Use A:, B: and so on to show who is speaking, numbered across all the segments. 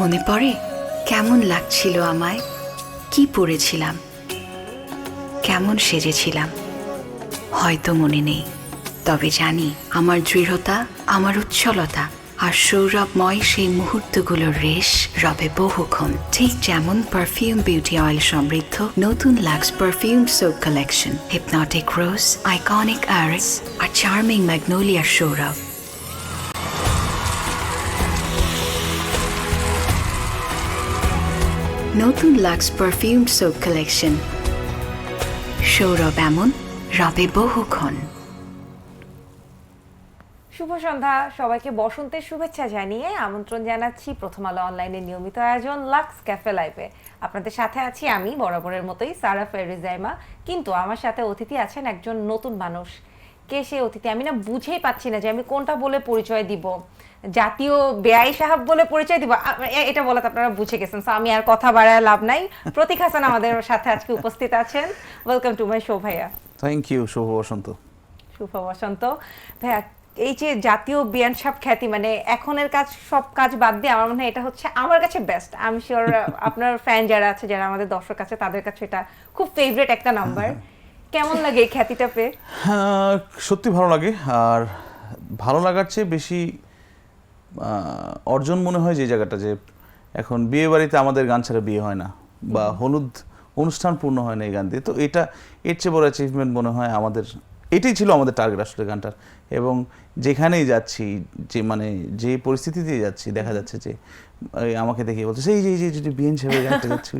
A: মনে পড়ে? কেমন লাগছিল আমায়? কি পড়েছিলাম? কেমন সেজেছিলাম? হয়তো মনে নেই। তবে জানি, আমার দৃঢ়তা, আমার উচ্ছলতা আর সৌরভময় সেই মুহূর্তগুলোর রেশ রবে বহুক্ষণ। ঠিক যেমন পারফিউম বিউটি অয়েল সমৃদ্ধ নতুন Lux perfume soap collection hypnotic rose iconic iris আর চার্মিং ম্যাগনোলিয়ার সৌরভ। নতুন লাক্স পারফিউম সোপ কালেকশন সৌরভ এমন, রবে বহুক্ষণ।
B: শুভ সন্ধ্যা, সবাইকে বসন্তের শুভেচ্ছা জানিয়ে আমন্ত্রণ জানাচ্ছি প্রথম আলো অনলাইনে নিয়মিত আয়োজন লাক্স ক্যাফে লাইভে। আপনাদের সাথে আছি আমি, বরাবরের মতোই সারা ফেরিজাইমা কিন্তু আমার সাথে অতিথি আছেন একজন নতুন মানুষ। কে সে অতিথি আমি না বুঝেই পাচ্ছি না যে আমি কোনটা বলে পরিচয় দিব। জাতীয় বেআই সাহেব বলে পরিচয় দিব। এটা বলাতে আপনারা বুঝে গেছেন। So আমি আর কথা বাড়ায় লাভ নাই। প্রতীক হাসান আমাদের সাথে আজকে উপস্থিত আছেন। ওয়েলকাম টু মাই শো ভাইয়া।
C: থ্যাংক ইউ শুভ বসন্ত।
B: শুভ বসন্ত। ভাইয়া এই যে জাতীয় বিয়ান সাপ খ্যাতি মানে এখনের কাজ সব কাজ বাদ দিয়ে আমার মনে হয় এটা হচ্ছে আমার কাছে বেস্ট আমি শিওর আপনার ফ্যান যারা আছে যারা আমাদের দর্শক আছে তাদের কাছে এটা খুব ফেভারিট একটা নাম্বার কেমন লাগে এই খ্যাতিটা পেয়ে?
C: হ্যাঁ, সত্যি ভালো লাগে। আর ভালো লাগার চেয়ে বেশি অর্জন মনে হয় যে জায়গাটা যে এখন বিয়ে বাড়িতে আমাদের গান ছাড়া বিয়ে হয় না বা হলুদ অনুষ্ঠান পূর্ণ হয় না এই গান দিয়ে। তো এটা এর চেয়ে বড় অ্যাচিভমেন্ট মনে হয় আমাদের এটাই ছিল আমাদের টার্গেট আসলে গানটার। এবং যেখানেই যাচ্ছি যে মানে যে পরিস্থিতি দিয়ে যাচ্ছি দেখা যাচ্ছে যে আমাকে দেখে বলছে সেই যে যে যে বিএন সাহেবের গানটা যাচ্ছে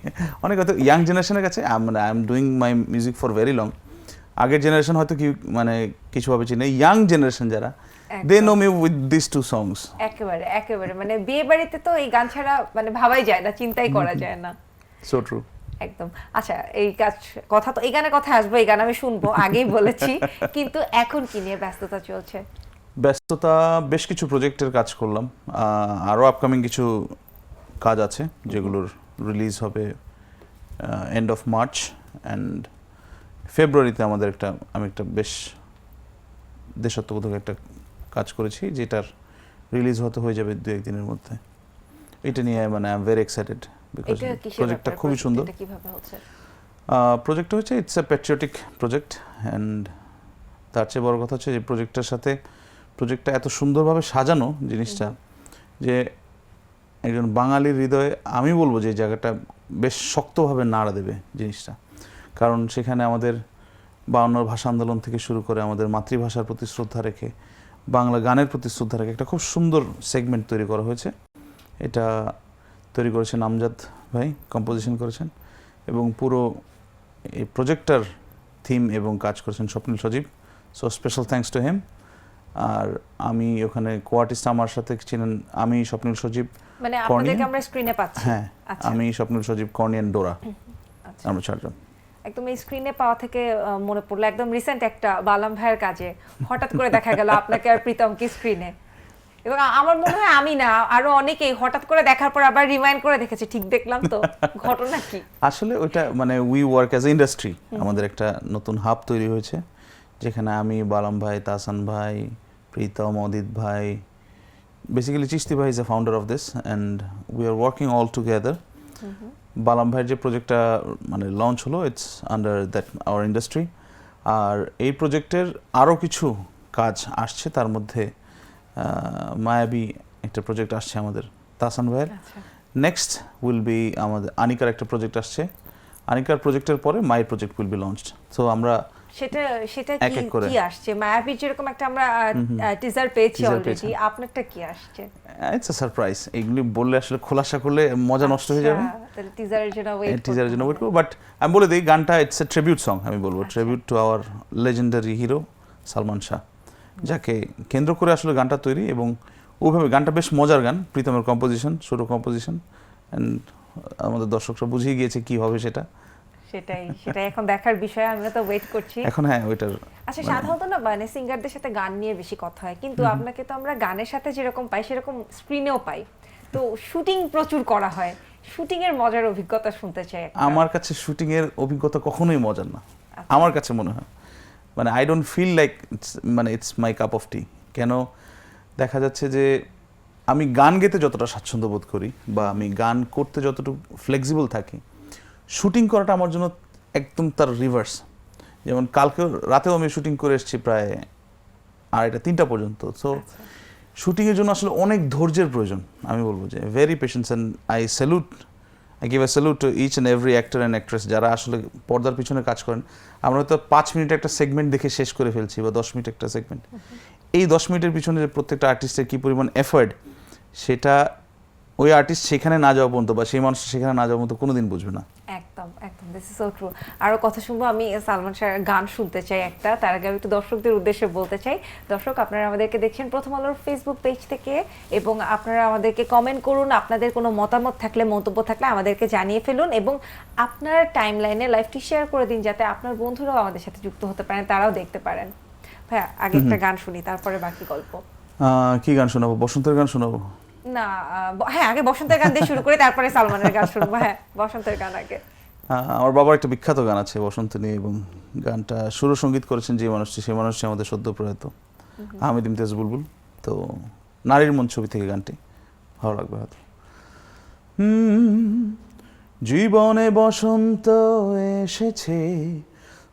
C: অনেক হয়তো ইয়াং জেনারেশনের কাছে মানে I am doing my music for very long আগের জেনারেশন হয়তো কি মানে কিছুভাবে চিনে ইয়াং জেনারেশন যারা they know me with this two songs
B: একেবারে একেবারে। মানে বিয়ে বাড়িতে তো এই গান ছাড়া মানে ভাবাই যায় না চিন্তাই করা যায় না।
C: সো ট্রু
B: একদম। আচ্ছা এই কাজ কথা তো এই গানের কথা আসব এই গান আমি শুনব আগেই বলেছি। কিন্তু এখন কি নিয়ে ব্যস্ততা চলছে?
C: ব্যস্ততা বেশ কিছু প্রজেক্টের কাজ করলাম। আরও আপকামিং কিছু কাজ আছে যেগুলোর রিলিজ হবে এন্ড অফ মার্চ অ্যান্ড ফেব্রুয়ারিতে আমাদের একটা আমি একটা বেশ দেশাত্মবোধক একটা কাজ করেছি যেটার রিলিজ হতে হয়ে যাবে দু একদিনের মধ্যে। এটা নিয়ে মানে I am very excited because প্রজেক্টটা খুবই সুন্দর। প্রজেক্টটা হচ্ছে? It's a patriotic project and তার চেয়ে বড় কথা হচ্ছে যে প্রজেক্টটার সাথে প্রজেক্টটা এত সুন্দরভাবে সাজানো জিনিসটা যে একজন বাঙালির হৃদয়ে আমি বলব যে জায়গাটা বেশ শক্তভাবে নাড়া দেবে জিনিসটা। কারণ সেখানে আমাদের বাউন্নর ভাষা আন্দোলন থেকে শুরু করে আমাদের মাতৃভাষার প্রতি শ্রদ্ধা রেখে বাংলা গানের প্রতি শ্রদ্ধা রেখে একটা খুব সুন্দর সেগমেন্ট তৈরি করা হয়েছে। এটা তৈরি করেছেন আমজাদ ভাই কম্পোজিশন করেছেন এবং পুরো এই প্রজেক্টটার থিম এবং কাজ করেছেন Swapnil Sajib. So special thanks to হেম আর আমি ওখানে কোয়ার্টিস্ট আমার সাথে ছিলেন আমি স্বপ্নিল সজীব
B: মানে আপনাদেরকে আমরা স্ক্রিনে পাচ্ছি।
C: হ্যাঁ
B: আচ্ছা।
C: আমি স্বপ্নিল সজীব কর্নিয়ান ডোরা।
B: আচ্ছা।
C: আমরা চারজন।
B: একদম এই স্ক্রিনে পাওয়া থেকে মনে পড়ল একদম রিসেন্ট একটা বালাম ভাইয়ের কাজে। হঠাৎ করে দেখা গেল আপনাকে আর প্রীতমকে স্ক্রিনে এবং আমার মনে হয় আমি না আরও অনেকেই হঠাৎ করে দেখার পর আবার রিমাইন্ড করে দেখেছে ঠিক দেখলাম তো ঘটনা কি?
C: আসলে ওইটা মানে উই ওয়ার্ক অ্যাজ ইন্ডাস্ট্রি আমাদের একটা নতুন হাব তৈরি হয়েছে যেখানে আমি বালাম ভাই তাসান ভাই প্রীতম অদিত ভাই বেসিক্যালি চিস্তি ভাই is a founder of this and we are working all together Balam ভাইয়ের যে প্রজেক্টটা মানে লঞ্চ হলো it's under that our industry আর এই প্রজেক্টের আরও কিছু কাজ আসছে তার মধ্যে মায়াবী একটা প্রজেক্ট আসছে আমাদের তাসান ভাইয়ের। নেক্সট উইল বি আমাদের আনিকার একটা প্রজেক্ট আসছে। আনিকার প্রজেক্টের পরে my project will be launched so আমরা
B: সেটা সেটা কি কি আসছে? মায়াবীর যেরকম একটা আমরা টিজার পেয়েছি অলরেডি আপনারটা কি আসছে?
C: ইটস আ সারপ্রাইজ এগুলি বললে আসলে খোলাসা করলে মজা নষ্ট হয়ে যাবে।
B: আচ্ছা, টিজারের জন্য ওয়েট
C: টিজারের জন্য ওয়েট করব। বাট আমি বলে দিই গানটা ইটস এ ট্রিবিউট সং আমি বলব।
B: আচ্ছা।
C: Tribute to our legendary hero Salman Shah যাকে কেন্দ্র করে আসলে গানটা তৈরি এবং ওইভাবে গানটা বেশ মজার গান প্রীতমের কম্পোজিশন সুরো কম্পোজিশন অ্যান্ড আমাদের দর্শকরা বুঝিয়ে গিয়েছে কি হবে সেটা।
B: সেটাই সেটাই। এখন দেখার বিষয় আমরা তো ওয়েট করছি।
C: এখন হ্যাঁ ওইটার
B: আচ্ছা
C: মানে-
B: সাধারণত না মানে সিঙ্গারদের সাথে গান নিয়ে বেশি কথা হয়। কিন্তু আপনাকে তো আমরা গানের সাথে যেরকম পাই সেরকম স্ক্রিনেও পাই। তো শুটিং প্রচুর করা হয়। শুটিং এর মজার অভিজ্ঞতা শুনতে চাই
C: আমার কাছে শুটিং এর অভিজ্ঞতা কখনোই মজার না।
B: আচ্ছা।
C: আমার কাছে মনে হয়। মানে আই ডোন্ট ফিল লাইক মানে it's my cup of tea কেন? দেখা যাচ্ছে যে আমি গান গেতে যতটা স্বাচ্ছন্দ্য বোধ করি বা আমি গান করতে যতটুকু ফ্লেক্সিবল থাকি শুটিং করাটা আমার জন্য একদম তার রিভার্স যেমন কালকে রাতেও আমি শুটিং করে এসেছি প্রায় আড়াইটা তিনটা পর্যন্ত। সো শুটিংয়ের জন্য আসলে অনেক ধৈর্যের প্রয়োজন আমি বলব যে very patience and I salute I give a salute to each and every actor and actress যারা আসলে পর্দার পিছনে কাজ করেন। আমরা হয়তো পাঁচ মিনিট একটা সেগমেন্ট দেখে শেষ করে ফেলছি বা দশ মিনিট একটা সেগমেন্ট এই দশ মিনিটের পিছনে যে প্রত্যেকটা আর্টিস্টের কী পরিমাণ এফোর্ট সেটা ওই আর্টিস্ট সেখানে না যাওয়া পর্যন্ত বা সেই মানুষ সেখানে না যাওয়া পর্যন্ত কোনোদিন বুঝবে না।
B: একদম একদম। দিস ইজ সো ট্রু আরও কথা শুনব আমি সালমান শাহের গান শুনতে চাই একটা। তার আগে আমি একটু দর্শকদের উদ্দেশ্যে বলতে চাই। দর্শক আপনারা আমাদেরকে দেখছেন প্রথম আলোর ফেসবুক পেজ থেকে এবং আপনারা আমাদেরকে কমেন্ট করুন। আপনাদের কোনো মতামত থাকলে মন্তব্য থাকলে আমাদেরকে জানিয়ে ফেলুন এবং আপনার টাইম লাইনে লাইভটি শেয়ার করে দিন যাতে আপনার বন্ধুরাও আমাদের সাথে যুক্ত হতে পারেন তারাও দেখতে পারেন। ভাইয়া আগে একটা গান শুনি তারপরে বাকি গল্প।
C: কি গান শোনাবো? বসন্তের গান শোনাবো?
B: না হ্যাঁ আগে বসন্তের গান দিয়ে শুরু করি তারপরে সালমানের গান শুনব। হ্যাঁ বসন্তের গান আগে।
C: আমার বাবার একটা বিখ্যাত গান আছে বসন্ত নিয়ে এবং গানটা সুর সংগীত করেছেন যে মানুষটি সেই মানুষটি আমাদের সদ্য প্রয়াত আহমেদ ইমতিয়াজ বুলবুল। তো নারীর মন ছবি থেকে গানটি ভালো লাগবে হয়তো। জীবনে বসন্ত এসেছে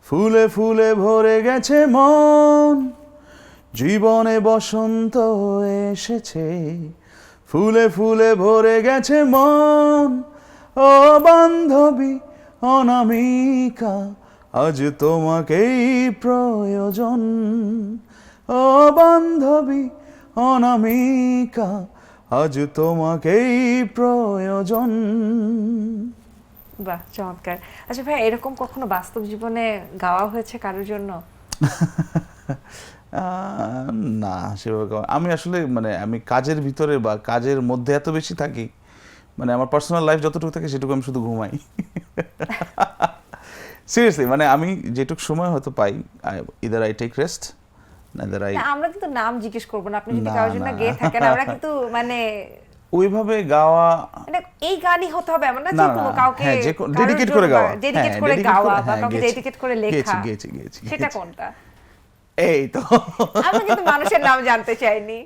C: ফুলে ফুলে ভরে গেছে মন। জীবনে বসন্ত এসেছে ফুলে ফুলে ভরে গেছে মন। ও বান্ধবী অনামিকা, আজ তোমাকেই প্রয়োজন। ও বান্ধবী অনামিকা, আজ তোমাকেই প্রয়োজন।
B: বাহ, চমৎকার। আচ্ছা ভাই এরকম কখনো বাস্তব জীবনে গাওয়া হয়েছে কারোর জন্য?
C: না সেভাবে আমি আসলে মানে আমি কাজের ভিতরে বা কাজের মধ্যে এত বেশি থাকি মানে আমার পার্সোনাল লাইফ যতটুকু থাকে সেটুকু আমি শুধু ঘুমাই সিরিয়াসলি মানে আমি যেটুকু সময় হয়তো পাই ইদার আই টেক রেস্ট
B: আমরা কিন্তু নাম জিজ্ঞেস করব না আপনি যদি কারোর জন্য। গেয়ে থাকেন আমরা কিন্তু মানে
C: ওইভাবে গাওয়া
B: মানে এই গানই হতে হবে এমন না যে কোনো কাউকে
C: হ্যাঁ যে ডেডিকেট করে গাওয়া।
B: ডেডিকেট
C: হ্যাঁ,
B: করে গাওয়া বা
C: হ্যাঁ,
B: কাউকে ডেডিকেট করে লেখা।
C: গেয়েছি গেয়েছি
B: সেটা কোনটা?
C: এই তো।
B: আমরা কিন্তু মানুষের নাম জানতে চাইনি।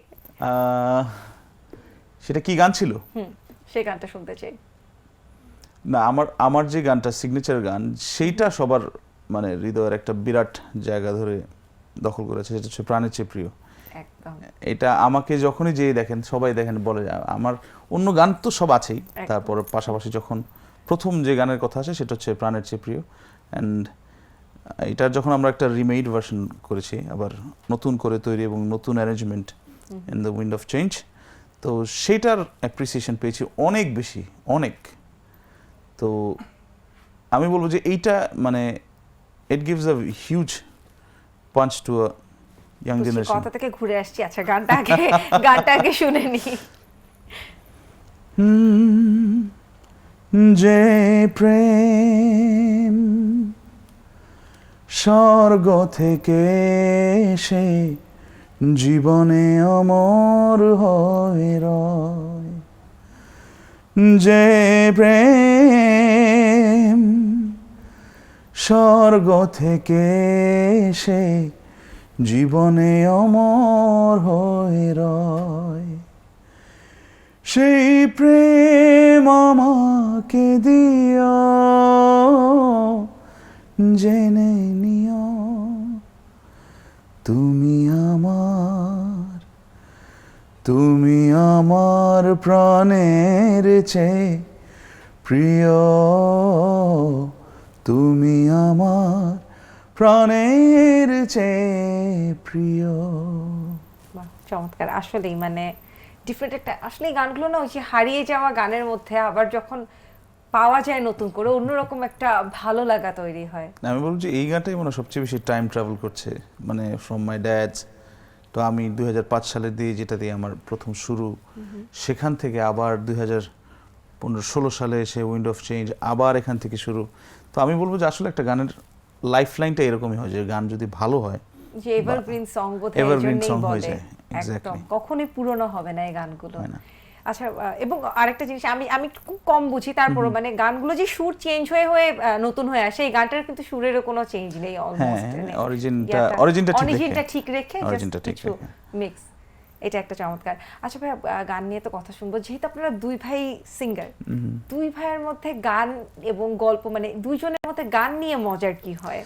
C: সেটা কি গান ছিল?
B: হুম সেই গানটা শুনতে চাই।
C: না আমার আমার যে গানটা সিগনেচার গান সেইটা সবার মানে হৃদয়ের একটা বিরাট জায়গা ধরে দখল করেছে সেটা হচ্ছে প্রাণের চেয়ে প্রিয়। এটা আমাকে যখনই যেয়ে দেখেন সবাই দেখেন বলে যায় আমার অন্য গান তো সব আছেই। তারপর পাশাপাশি যখন প্রথম যে গানের কথা আছে সেটা হচ্ছে প্রাণের চেয়ে প্রিয়। অ্যান্ড এটার যখন আমরা একটা রিমেড ভার্সন করেছি আবার নতুন করে তৈরি এবং নতুন arrangement in the wind of change তো সেটার অ্যাপ্রিসিয়েশন পেয়েছি অনেক বেশি অনেক। তো আমি বলব যে এইটা মানে it gives a huge punch to a young generation
B: কথা থেকে ঘুরে আসছি। আচ্ছা গানটা আগে গানটা আগে শুনে নি।
C: যে প্রেম স্বর্গ থেকে সে জীবনে অমর হয়ে রয়। যে প্রেম স্বর্গ থেকে সে জীবনে অমর হয়ে রয়। সেই প্রেম আমাকে দিও, জেনে তুমি আমার তুমি আমার প্রাণের চেয়ে প্রিয়। তুমি আমার প্রাণের চেয়ে প্রিয়।
B: চমৎকার। আসলেই মানে ডিফারেন্ট একটা আসলে এই গানগুলো না ওই যে হারিয়ে যাওয়া গানের মধ্যে আবার যখন পাওয়া যায় নতুন করে অন্যরকম একটা ভালো লাগা তৈরি হয়।
C: আমি বলছি এই গানটাই মনে হয় সবচেয়ে বেশি টাইম ট্রাভেল করছে মানে ফ্রম মাই ড্যাডস তো আমি দুই সালে দিয়ে যেটা দিয়ে আমার প্রথম শুরু সেখান থেকে আবার দুই হাজার পনেরো ষোলো সালে এসে উইন্ড অফ চেঞ্জ আবার এখান থেকে শুরু। তো আমি বলব যে আসলে একটা গানের লাইফ লাইনটা এরকমই হয় যে গান যদি ভালো হয়
B: যে এভারগ্রিন সং বোধ হয়
C: evergreen
B: এজন্যই
C: হয়ে যায়,
B: একদম। কখনোই পুরনো হবে না এই গানগুলো। আচ্ছা এবং আরেকটা জিনিস আমি আমি খুব কম বুঝি তারপরও মানে গানগুলো যে সুর চেঞ্জ হয়ে হয়ে নতুন হয়ে আসে এই গানটার কিন্তু সুরেরও কোনো চেঞ্জ নেই অলমোস্ট
C: হ্যাঁ, origin টা- origin টা ঠিক
B: অরিজিনটা। ঠিক রেখে
C: Origin টা
B: just
C: ঠিক
B: মিক্স এটা একটা চমৎকার। আচ্ছা ভাই গান নিয়ে তো কথা শুনব যেহেতু আপনারা দুই ভাই সিঙ্গার দুই ভাইয়ের মধ্যে গান এবং গল্প মানে দুইজনের মধ্যে গান নিয়ে মজার কি হয়?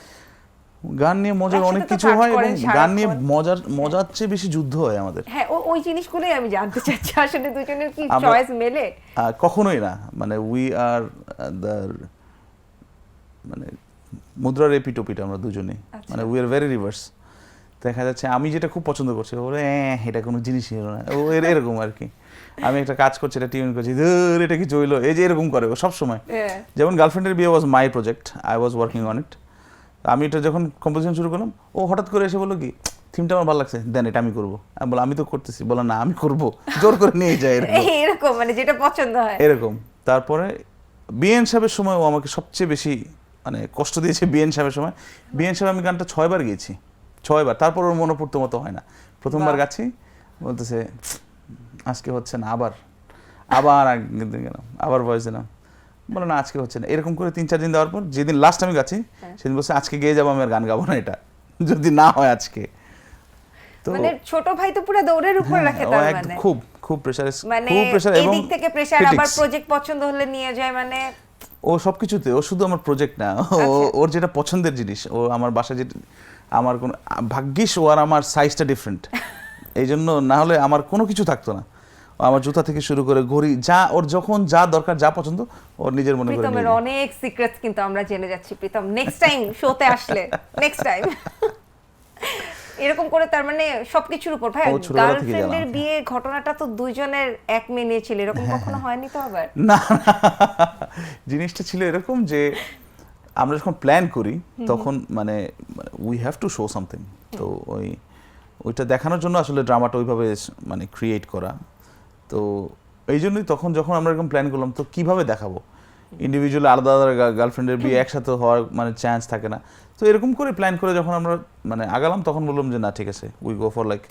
C: গান নিয়ে মজার অনেক কিছু হয় এবং গান নিয়ে মজার মজার চেয়ে বেশি যুদ্ধ হয় আমাদের।
B: হ্যাঁ ও- ওই জিনিসগুলোই আমি জানতে চাচ্ছি। আসলে দুজনের কি চয়েস মেলে?
C: কখনোই না। মানে উই আর দ্য মানে মুদ্রার এপিটোপিট আমরা দুজনেই।
B: আচ্ছা।
C: মানে উই আর ভেরি রিভার্স দেখা যাচ্ছে আমি যেটা খুব পছন্দ করছি ও বলে এটা কোনো জিনিসই হলো না। ও এরকম আর কি। আমি একটা কাজ করছি এটা টিউন করছি ধর এটা কি চইলো এই যে এরকম করে ও সবসময়।
B: হ্যাঁ।
C: যেমন গার্লফ্রেন্ডের বিয়ে was my project I was working on it আমি এটা যখন কম্পোজিশন শুরু করলাম ও হঠাৎ করে এসে বলল কি থিমটা আমার ভালো লাগছে দেন এটা আমি করব। আমি বললাম আমি তো করতেছি। বলো না আমি করব। জোর করে নিয়ে যাই এরকম।
B: মানে যেটা পছন্দ হয়।
C: এরকম। তারপরে বিএন সাহেবের সময় ও আমাকে সবচেয়ে বেশি মানে কষ্ট দিয়েছে বিএন সাহেবের সময়। বিএন সাহেব আমি গানটা ছয়বার গেয়েছি ছয়বার। তারপর ওর মনে পড়তে মতো হয় না। প্রথমবার। গাচ্ছি বলতেছে আজকে হচ্ছে না আবার আবার গেলাম আবার ভয়েস দিলাম। বলে না আজকে হচ্ছে না। এরকম করে তিন চার দিন দেওয়ার পর যেদিন লাস্ট আমি গাচ্ছি
B: হ্যাঁ।
C: সেদিন বলছে আজকে গিয়ে যাব আমি আর গান গাবো না এটা। যদি না হয় আজকে।
B: মানে ছোট ভাই তো পুরো দৌড়ের উপর
C: হ্যাঁ,
B: রাখে
C: ও
B: তার মানে।
C: খুব খুব প্রেশার
B: মানে
C: খুব প্রেশার এবং
B: থেকে প্রেসার আবার প্রজেক্ট পছন্দ হলে নিয়ে যায় মানে।
C: ও সব কিছুতে ও শুধু আমার প্রজেক্ট না ও
B: আচ্ছা।
C: ওর যেটা পছন্দের জিনিস ও আমার বাসা যেটা আমার কোনো ভাগ্যিস ও আর আমার সাইজটা ডিফারেন্ট এই জন্য না হলে আমার কোনো কিছু থাকতো না। আমার জুতা থেকে শুরু করে ঘড়ি যা ওর যখন যা দরকার যা পছন্দ ওর নিজের মনে করে
B: প্রীতমের অনেক সিক্রেটস কিন্তু আমরা জেনে যাচ্ছি প্রীতম। নেক্সট টাইম শোতে আসলে। নেক্সট টাইম এরকম করে তার মানে সবকিছুর উপর। ভাই গার্লফ্রেন্ডের বিয়ে ঘটনাটা তো দুইজনের এক মেনে ছিল এরকম
C: হ্যাঁ,
B: কখনো হয়নি তো আবার?
C: না, জিনিসটা ছিল এরকম যে আমরা যখন প্ল্যান করি তখন মানে we have to show something তো ওই ওইটা দেখানোর জন্য আসলে ড্রামাটা ওইভাবে মানে ক্রিয়েট করা। তো এই জন্যই তখন যখন আমরা এরকম প্ল্যান করলাম তো কীভাবে দেখাবো? ইন্ডিভিজুয়াল আলাদা আলাদা গার্লফ্রেন্ডের বিয়ে একসাথে হওয়ার মানে চান্স থাকে না। তো এরকম করে প্ল্যান করে যখন আমরা মানে আগালাম তখন বললাম যে না ঠিক আছে we go for like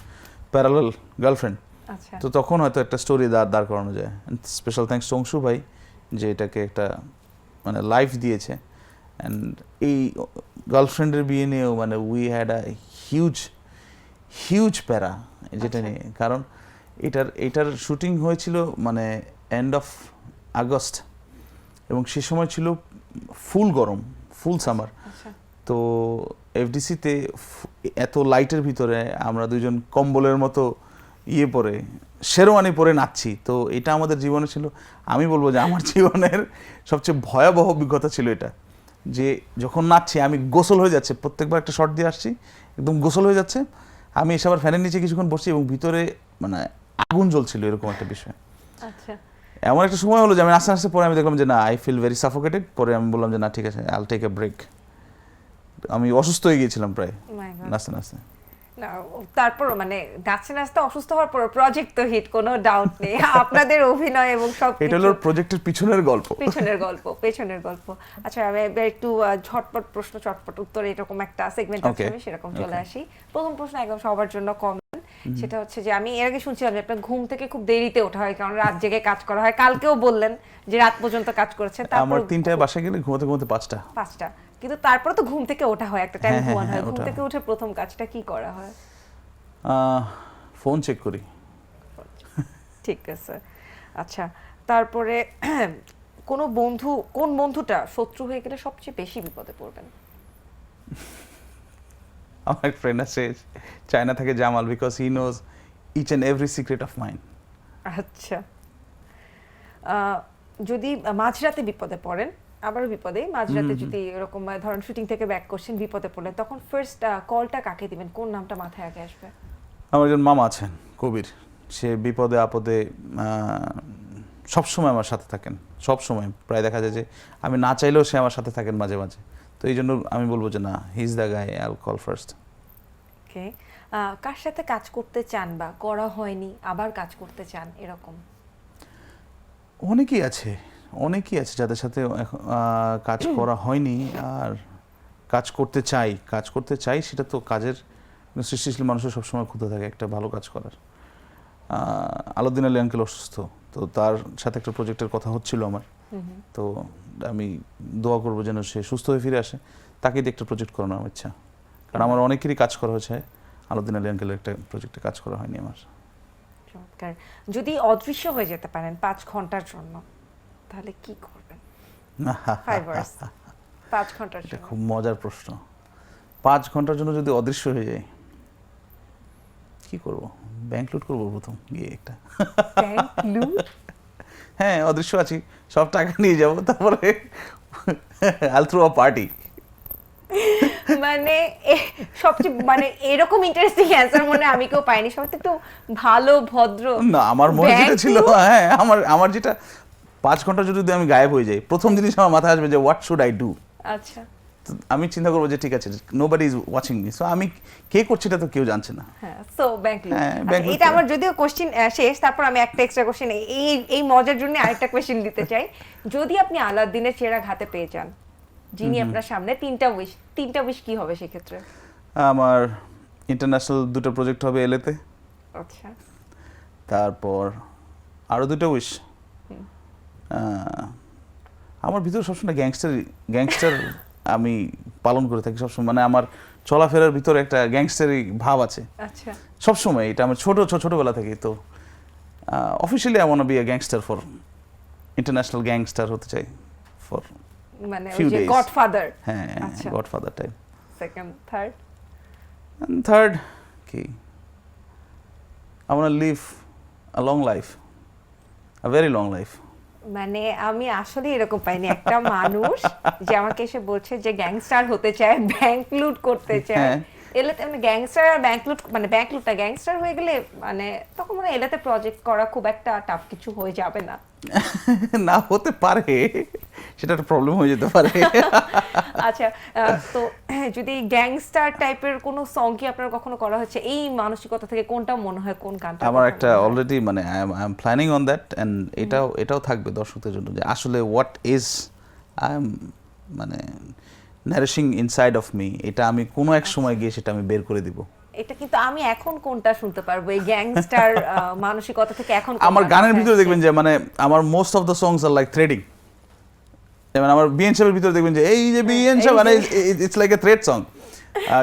C: parallel girlfriend তো তখন হয়তো একটা স্টোরি দাঁড় দাঁড় করানো যায়। স্পেশাল থ্যাংকস অংশু ভাই যে এটাকে একটা মানে লাইফ দিয়েছে। অ্যান্ড এই গার্লফ্রেন্ডের বিয়ে নিয়েও মানে we had a huge huge প্যারা যেটা
B: আচ্ছা।
C: নিয়ে। কারণ এটার এটার শুটিং হয়েছিল মানে এন্ড অফ আগস্ট এবং সে সময় ছিল ফুল গরম ফুল সামার
B: আচ্ছা।
C: তো এফডিসিতে এত লাইটের ভিতরে আমরা দুজন কম্বলের মতো ইয়ে পরে শেরওয়ানি পরে নাচছি। তো এটা আমাদের জীবনে ছিল আমি বলব যে আমার জীবনের সবচেয়ে ভয়াবহ অভিজ্ঞতা ছিল এটা। যে যখন নাচছি আমি গোসল হয়ে যাচ্ছে প্রত্যেকবার একটা শট দিয়ে আসছি একদম গোসল হয়ে যাচ্ছে। আমি এসে আবার ফ্যানের নিচে কিছুক্ষণ বসছি এবং ভিতরে মানে আগুন জ্বলছিল এরকম একটা বিষয়।
B: আচ্ছা।
C: এমন একটা সময় হলো যে আমি আস্তে আস্তে পরে আমি দেখলাম যে না আই ফিল ভেরি সাফোকেটেড পরে আমি বললাম যে না ঠিক আছে আল টেক এ ব্রেক আমি অসুস্থ হয়ে গিয়েছিলাম প্রায়. নাচতে নাচতে।
B: তারপর মানে নাচতে নাচতে অসুস্থ হওয়ার পর প্রজেক্ট তো হিট কোনো ডাউট নেই। আপনাদের অভিনয় এবং সব
C: এটা হলো প্রজেক্টের পিছনের গল্প।
B: পেছনের গল্প পেছনের গল্প। আচ্ছা আমি একটু ঝটপট প্রশ্ন চটপট উত্তর এরকম একটা সেগমেন্ট আছে আমি সেরকম চলে আসি। প্রথম প্রশ্ন একদম সবার জন্য কমন সেটা হচ্ছে যে আমি এর আগে শুনছিলাম যে আপনার ঘুম থেকে খুব দেরিতে ওঠা হয় কারণ রাত জেগে কাজ করা হয়। কালকেও বললেন যে রাত পর্যন্ত কাজ করেছেন তারপর
C: আমার তিনটায় বাসায় গেলে ঘুমোতে ঘুমোতে পাঁচটা।
B: পাঁচটা। কিন্তু তারপরে তো ঘুম থেকে ওঠা হয় একটা টাইম
C: হ্যাঁ, হ্যাঁ,
B: ঘুমানো হয়
C: হ্যাঁ,
B: ঘুম থেকে উঠে প্রথম কাজটা কি করা হয়?
C: ফোন চেক করি।
B: ঠিক আছে। আচ্ছা তারপরে কোন বন্ধু কোন বন্ধুটা শত্রু হয়ে গেলে সবচেয়ে বেশি বিপদে পড়বেন?
C: আমার এক ফ্রেন্ড আছে চায়না থেকে Jamal because he knows each and every secret of mind
B: আচ্ছা। যদি মাঝরাতে বিপদে পড়েন আবারও বিপদে মাঝরাতে যদি এরকম ধরেন শুটিং থেকে ব্যাক করছেন বিপদে পড়লেন তখন ফার্স্ট কলটা কাকে দিবেন? কোন নামটা মাথায় আগে আসবে?
C: আমার একজন মামা আছেন কবির। সে বিপদে আপদে সব সময় আমার সাথে থাকেন। সব সময় প্রায় দেখা যায় যে আমি না চাইলেও সে আমার সাথে থাকেন মাঝে মাঝে। তো এই জন্য আমি বলব যে না he is the guy I'll call first
B: okay কার সাথে কাজ করতে চান বা করা হয়নি আবার কাজ করতে চান এরকম?
C: অনেকেই আছে অনেকেই আছে যাদের সাথে কাজ করা হয়নি আর কাজ করতে চাই। কাজ করতে চাই সেটা তো কাজের সৃষ্টিশীল মানুষের সবসময় ক্ষুদ্র থাকে একটা ভালো কাজ করার। আলাউদ্দিন আলী আঙ্কেল অসুস্থ তো তার সাথে একটা প্রজেক্টের কথা হচ্ছিল আমার। তো আমি দোয়া করব যেন সে সুস্থ হয়ে ফিরে আসে। তাকে দিয়ে একটা প্রজেক্ট করানো আমার ইচ্ছা। কারণ আমার অনেকেরই কাজ করা হয়েছে। আলাউদ্দিন আলী আঙ্কেলের একটা প্রজেক্টে কাজ করা হয়নি আমার।
B: চমৎকার। যদি অদৃশ্য হয়ে যেতে পারেন পাঁচ ঘণ্টার জন্য তাহলে কি করবেন? পাঁচ
C: ঘণ্টার
B: জন্য।
C: খুব মজার প্রশ্ন। পাঁচ ঘণ্টার জন্য যদি অদৃশ্য হয়ে যায় কি করব? ব্যাংক লুট করব প্রথম গিয়ে একটা।
B: Bank loot?
C: হ্যাঁ অদৃশ্য আছি। সব টাকা নিয়ে যাব তারপরে আল থ্রু আ পার্টি
B: মানে সবচেয়ে মানে এরকম ইন্টারেস্টিং অ্যান্সার মনে আমি কেউ পাইনি। সবচেয়ে একটু ভালো ভদ্র
C: না আমার মনে যেটা ছিল হ্যাঁ আমার আমার যেটা পাঁচ ঘণ্টা যদি আমি গায়েব হয়ে যাই প্রথম জিনিস আমার মাথায় আসবে যে হোয়াট শুড আই ডু
B: আচ্ছা।
C: আমি চিন্তা করব যে ঠিক আছে nobody is watching me so আমি কে করছি এটা তো কেউ জানছে না।
B: হ্যাঁ সো ব্যাংক
C: হ্যাঁ,
B: এটা আমার যদিও কোশ্চেন শেষ তারপর আমি একটা এক্সট্রা কোশ্চেন এই এই মজার জন্য আরেকটা কোশ্চেন দিতে চাই। যদি আপনি আলাউদ্দিনের চেরা হাতে পেয়ে যান যিনি আপনার সামনে তিনটা উইশ তিনটা উইশ কি হবে সেক্ষেত্রে?
C: আমার ইন্টারন্যাশনাল দুটো প্রজেক্ট হবে এলেতে
B: আচ্ছা।
C: তারপর আরও দুটো উইশ আমার ভিতরে সবসময় গ্যাংস্টার গ্যাংস্টার আমি পালন করে থাকি সবসময়। মানে আমার চলাফেরার ভিতরে একটা গ্যাংস্টারি ভাব আছে।
B: আচ্ছা।
C: সবসময় এটা আমার ছোট ছোটবেলা থেকে তো officially I want be a gangster for international gangster হতে চাই ফর
B: মানে ওই যে গডফাদার
C: হ্যাঁ। Godfather type
B: second third
C: third কি? I want live a long life a very long life
B: মানে আমি আসলে এরকম পাইনি একটা মানুষ যে আমাকে এসে বলছে যে গ্যাংস্টার হতে চায়, ব্যাংক লুট করতে চায়
C: হ্যাঁ।
B: এলাতে মানে গ্যাংস্টার আর ব্যাংক লুট মানে ব্যাংক লুটটা গ্যাংস্টার হয়ে গেলে মানে তখন মানে এলাতে প্রজেক্ট করা খুব একটা টাফ কিছু হয়ে যাবে না।
C: না হতে পারে। সেটা একটা প্রবলেম হয়ে যেতে পারে।
B: আচ্ছা তো যদি গ্যাংস্টার টাইপের কোনো সং কি আপনার কখনো করা হচ্ছে এই মানসিকতা থেকে কোনটা মনে হয় কোন গানটা
C: আমার একটা অলরেডি মানে I am planning on that and এটাও এটাও থাকবে দর্শকদের জন্য যে আসলে হোয়াট ইজ আই এম মানে নারিশিং ইনসাইড অফ মি এটা আমি কোনো এক সময় গিয়ে সেটা আমি বের করে দিব।
B: এটা কিন্তু আমি এখন কোনটা শুনতে পারব? এই গ্যাংস্টার মানসিকতা থেকে এখন
C: আমার গানের ভিতরে দেখবেন যে মানে আমার মোস্ট অফ দ্য সংস আর লাইক থ্রেডিং যেমন আমার বিএন সাহেবের ভিতরে দেখবেন যে এই যে বিএন সাহেব মানে it's like a thread song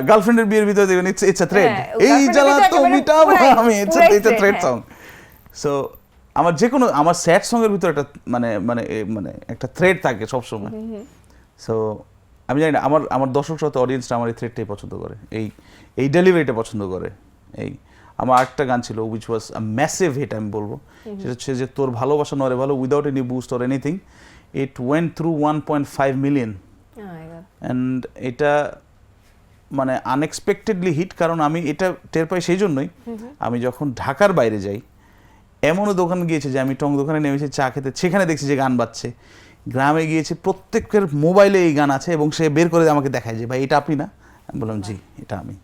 C: গার্লফ্রেন্ডের বিয়ের ভিতরে দেখবেন ইটস ইটস এ থ্রেড
B: হ্যাঁ,
C: এই জ্বালা তো মিটাবো আমি ইটস ইটস এ থ্রেড
B: হ্যাঁ।
C: সং সো আমার যে কোনো আমার স্যাড সং এর ভিতরে একটা মানে মানে মানে একটা থ্রেড থাকে সব সময় সো আমি জানি না আমার আমার দর্শক সাথে অডিয়েন্সটা আমার এই থ্রেডটাই পছন্দ করে। এই এই ডেলিভারিটা পছন্দ করে। এই আমার আরেকটা গান ছিল which was a massive hit আমি বলব। সেটা হচ্ছে যে তোর ভালোবাসা নরে ভালো without any boost or anything it went through one point five million. And এটা মানে আনএক্সপেক্টেডলি হিট কারণ আমি এটা টের পাই সেই জন্যই। আমি যখন ঢাকার বাইরে যাই এমনও দোকান গিয়েছে যে আমি টং দোকানে নেমেছি চা খেতে সেখানে দেখছি যে গান বাজছে। গ্রামে গিয়েছি প্রত্যেকের মোবাইলে এই গান আছে এবং সে বের করে আমাকে দেখায় যে ভাই এটা আপনি না? আমি বললাম জি এটা আমি।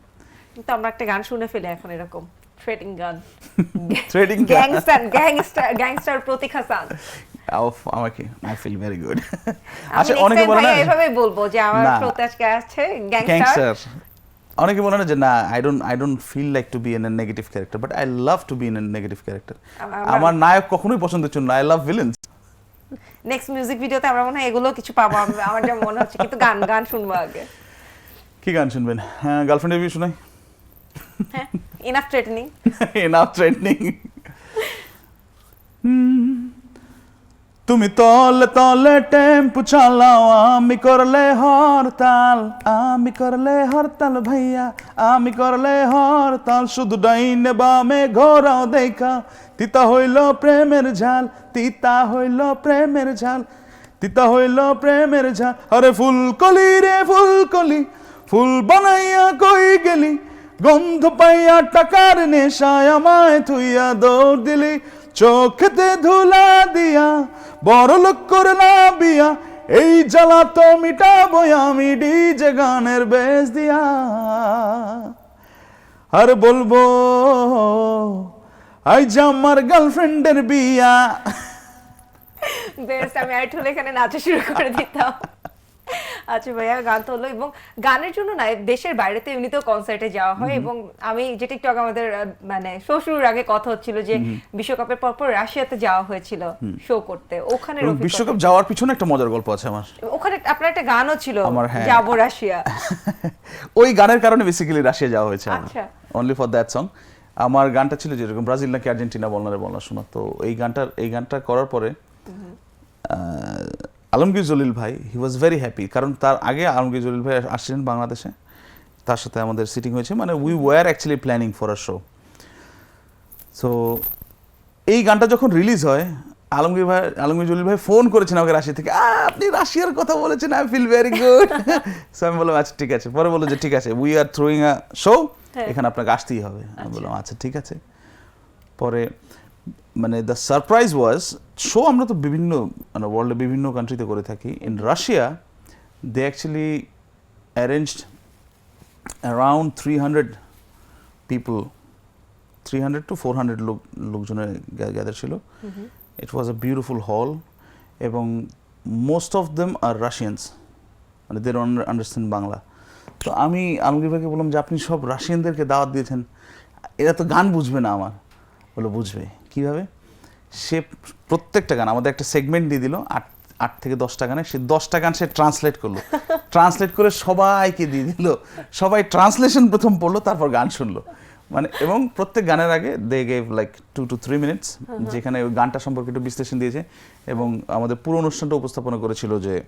B: কিন্তু আমরা একটা গান শুনে ফেলি এখন এরকম থ্রেডিং গান
C: গান।
B: Gangster gangster gangster Pratik Hasan
C: আও- আমাকে আই ফিল ভেরি গুড আচ্ছা অনেকে বলে না
B: ভাইয়া বলব যে আমার। শ্রোতা আছে? গ্যাংস্টার
C: অনেকে বলে না যে না I don't I don't feel like to be in a negative character but I love to be in a negative character
B: আমার-
C: নায়ক কখনোই পছন্দ ছিল না। I love villains
B: next music ভিডিওতে আমরা মনে হয় এগুলো কিছু পাবো আমার যা মনে হচ্ছে কিন্তু গান গান শুনব আগে।
C: কি গান শুনবেন? হ্যাঁ গার্লফ্রেন্ডের বিয়ে শোনাই?
B: হ্যাঁ ইনাফ থ্রেটনিং
C: এনাফ ট্রেন্ডিং তুমি তলে তলে টেম্পু চালাও আমি করলে হরতাল আমি করলে হরতাল ভাইয়া আমি করলে হরতাল শুধু ডাইনে বামে ঘোরাও দেখা। তিতা হইল প্রেমের ঝাল, তিতা হইল প্রেমের ঝাল, তিতা হইল প্রেমের ঝাল। আরে ফুলকলি রে ফুলকলি, ফুল বানাইয়া কই গেলি? গন্ধ পাইয়া টাকার নেশায় আমায় থুইয়া দৌড় দিলি। চোখেতে ধুলা দিয়া, বড় লোক করে না বিয়া। এই জ্বালা তো মিটাবো আমি ডিজে গানের বেশ দিয়া। আর বলব আজ আমার গার্লফ্রেন্ডের বিয়া।
B: বেস্ট আমি আর হলে এখানে নাচা শুরু করে দিতাম। আচ্ছা ভাইয়া গান তো হলো এবং গানের জন্য না দেশের বাইরেতে এমনিতেও কনসার্টে যাওয়া হয় এবং আমি যেটা একটু আগে আমাদের মানে শো শুরুর আগে কথা হচ্ছিল যে বিশ্বকাপের পর পর রাশিয়াতে যাওয়া হয়েছিল শো করতে। ওখানে
C: বিশ্বকাপ যাওয়ার পিছনে একটা মজার গল্প আছে আমার।
B: ওখানে আপনার একটা গানও ছিল
C: হ্যাঁ।
B: যাব রাশিয়া
C: ওই গানের কারণে বেসিক্যালি রাশিয়া যাওয়া হয়েছে আমার।
B: আচ্ছা।
C: অনলি ফর দ্যাট সং আমার গানটা ছিল যেরকম ব্রাজিল নাকি আর্জেন্টিনা বলনারে বলনা শোনা। তো এই গানটার এই গানটা করার পরে আলমগীর জলিল ভাই হি ওয়াজ ভেরি হ্যাপি কারণ তার আগে আলমগীর জলিল ভাই আসছিলেন বাংলাদেশে। তার সাথে আমাদের সিটিং হয়েছে। মানে we were actually planning for a show so এই গানটা যখন রিলিজ হয়, আলমগীর ভাই, আলমগীর জলিল ভাই ফোন করেছেন আমাকে রাশিয়া থেকে। আপনি রাশিয়ার কথা বলেছেন I feel very good so আমি বললাম আচ্ছা ঠিক আছে। পরে বলল যে, ঠিক আছে we are throwing a show. এখানে আপনাকে আসতেই হবে। আমি বললাম আচ্ছা ঠিক আছে। পরে মানে দ্য সারপ্রাইজ ওয়াজ শো আমরা তো বিভিন্ন মানে ওয়ার্ল্ডে বিভিন্ন কান্ট্রিতে করে থাকি। In Russia they actually arranged around three hundred people three hundred to four hundred লোক লোকজনের গ্যাদার ছিল। ইট ওয়াজ আ বিউটিফুল হল এবং most of them are Russians মানে দের আন্ডারস্ট্যান্ড বাংলা তো আমি আলমগীর ভাইকে বললাম যে আপনি সব রাশিয়ানদেরকে দাওয়াত দিয়েছেন। এরা তো গান বুঝবে না আমার। বলে বুঝবে। কীভাবে? সে প্রত্যেকটা গান আমাদের একটা সেগমেন্ট দিয়ে দিল আট আট থেকে দশটা গানে। সে দশটা গান সে ট্রান্সলেট করল। ট্রান্সলেট করে সবাইকে দিয়ে দিল। সবাই ট্রান্সলেশন প্রথম পড়ল তারপর গান শুনলো। মানে এবং প্রত্যেক গানের আগে they gave like two two three minutes যেখানে ওই গানটা সম্পর্কে একটু বিশ্লেষণ দিয়েছে। এবং আমাদের পুরো অনুষ্ঠানটা উপস্থাপনা করেছিল যে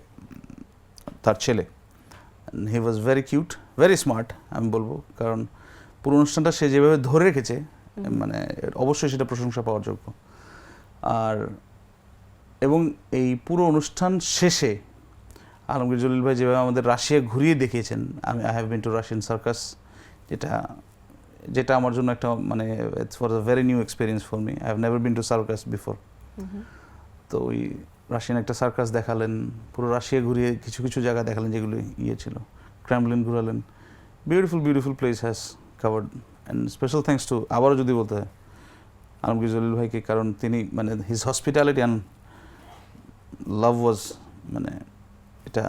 C: তার ছেলে। He was very cute very smart আমি বলব। কারণ পুরো অনুষ্ঠানটা সে যেভাবে ধরে রেখেছে মানে অবশ্যই সেটা প্রশংসা পাওয়ার যোগ্য। আর এবং এই পুরো অনুষ্ঠান শেষে আলমগীর জলিল ভাই যেভাবে আমাদের রাশিয়া ঘুরিয়ে দেখিয়েছেন আমি I have been to Russian circus যেটা যেটা আমার জন্য একটা মানে it's for a very new experience for me I have never been to circus before তো ওই রাশিয়ান একটা সার্কাস দেখালেন, পুরো রাশিয়া ঘুরিয়ে কিছু কিছু জায়গা দেখালেন যেগুলো ইয়ে ছিল। Kremlin ঘুরালেন। Beautiful beautiful place has covered and special thanks to আবারও যদি বলতে হয়, আলমগীর জলিল ভাইকে, কারণ তিনি মানে his hospitality and love was মানে এটা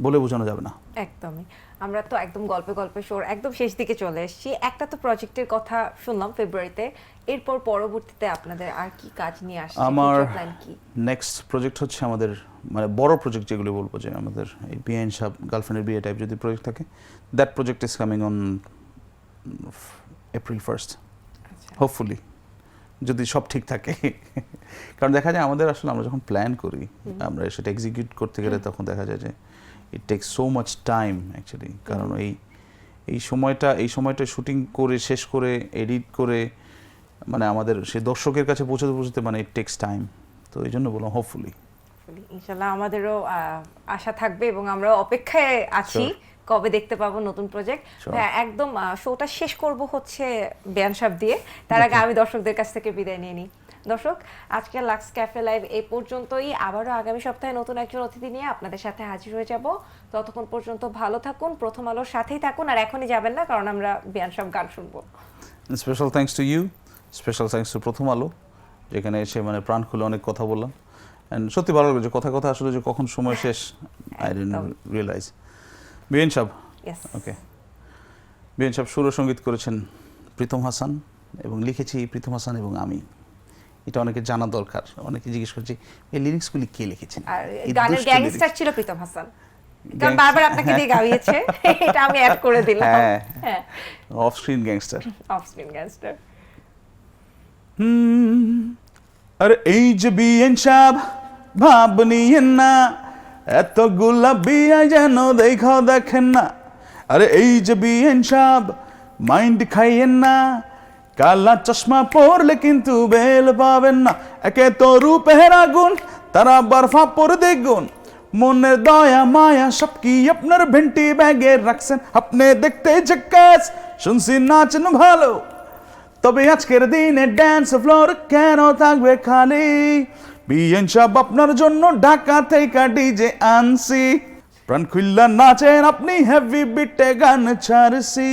C: বলে বোঝানো যাবে না।
B: একদমই। আমরা তো একদম গল্পে গল্পে শোর একদম শেষ দিকে চলে এসেছি। একটা তো প্রজেক্টের কথা শুনলাম ফেব্রুয়ারিতে এরপর পরবর্তীতে আপনাদের আর কি কাজ নিয়ে আসছে?
C: আমার
B: প্ল্যান কি?
C: নেক্সট প্রজেক্ট হচ্ছে আমাদের মানে বড় প্রজেক্ট যেগুলো বলব যে আমাদের এই বিয়ে সাব গার্লফ্রেন্ডের বিয়ে টাইপ যদি প্রজেক্ট থাকে that project is coming on April first hopefully যদি সব ঠিক থাকে। কারণ দেখা যায় আমাদের আসলে আমরা যখন প্ল্যান করি আমরা সেটা এক্সিকিউট করতে গেলে তখন দেখা যায় যে it take so much time actually কারণ এই এই সময়টা এই সময়টা শুটিং করে শেষ করে এডিট করে মানে আমাদের সে দর্শকের কাছে পৌঁছতে পৌঁছতে মানে ইট টেক্স টাইম তো এই জন্য বললাম হোপফুলি
B: ইনশাল্লাহ আমাদেরও আশা থাকবে এবং আমরা অপেক্ষায় আছি। কবে দেখতে পাবো নতুন প্রজেক্ট হ্যাঁ একদম শোটা শেষ করব হচ্ছে বেয়ান সাহেব দিয়ে। তার আগে আমি দর্শকদের কাছ থেকে বিদায় নিয়ে নিই। দর্শক আজকে লাক্স ক্যাফে লাইভ এই পর্যন্তই। আবারও আগামী সপ্তাহে নতুন একজন অতিথি নিয়ে আপনাদের সাথে হাজির হয়ে যাব। ততক্ষণ পর্যন্ত ভালো থাকুন প্রথম আলোর সাথেই থাকুন আর এখনই যাবেন না কারণ আমরা বিয়ান সাহেব গান শুনব।
C: Special thanks to you special thanks to Prothom Alo যেখানে এসে মানে প্রাণ খুলে অনেক কথা বললাম। অ্যান্ড সত্যি ভালো লাগল যে কথা কথা আসলে যে কখন সময় শেষ I didn't realise BN Saha okay BN Saha সুর সংগীত করেছেন প্রীতম হাসান এবং লিখেছি প্রীতম হাসান এবং আমি। এটা অনেকে জানা দরকার। অনেকে জিজ্ঞেস করছে এই লিরিক্সগুলি কে লিখেছেন?
B: আর গানের গ্যাংস্টার ছিল প্রীতম হাসান। কারণ বারবার আপনাকে দিয়ে গাইয়েছে এটা আমি অ্যাড করে দিলাম।
C: হ্যাঁ।
B: হ্যাঁ।
C: Off screen gangster
B: off screen gangster
C: hmm, আরে এই যে বিয়েন সাব ভাব নিয়েন না এত গোলাপিয়া যেন দেখাও দেখেন না। আরে এই যে বিয়েন সাব মাইন্ড খাইয়েন না কালা চশমা পরলে কিন্তু বেল পাবেন না। একে তো রূপের আগুন, তারা বরফা পর দেখুন। মনের দয়া, মায়া সব কি আপনার ভেন্টি ব্যাগে রাখছেন। আপনি দেখতে ঝক্কাস, শুনছি নাচন ভালো। তবে আজকের দিনে ড্যান্স ফ্লোর কেন থাকবে খালি? বিয়েন সব আপনার জন্য ঢাকা থেকে ডিজে আনছি। প্রাণ খুল্লা নাচেন আপনি হেভি বিটে গান ছাড়ছি।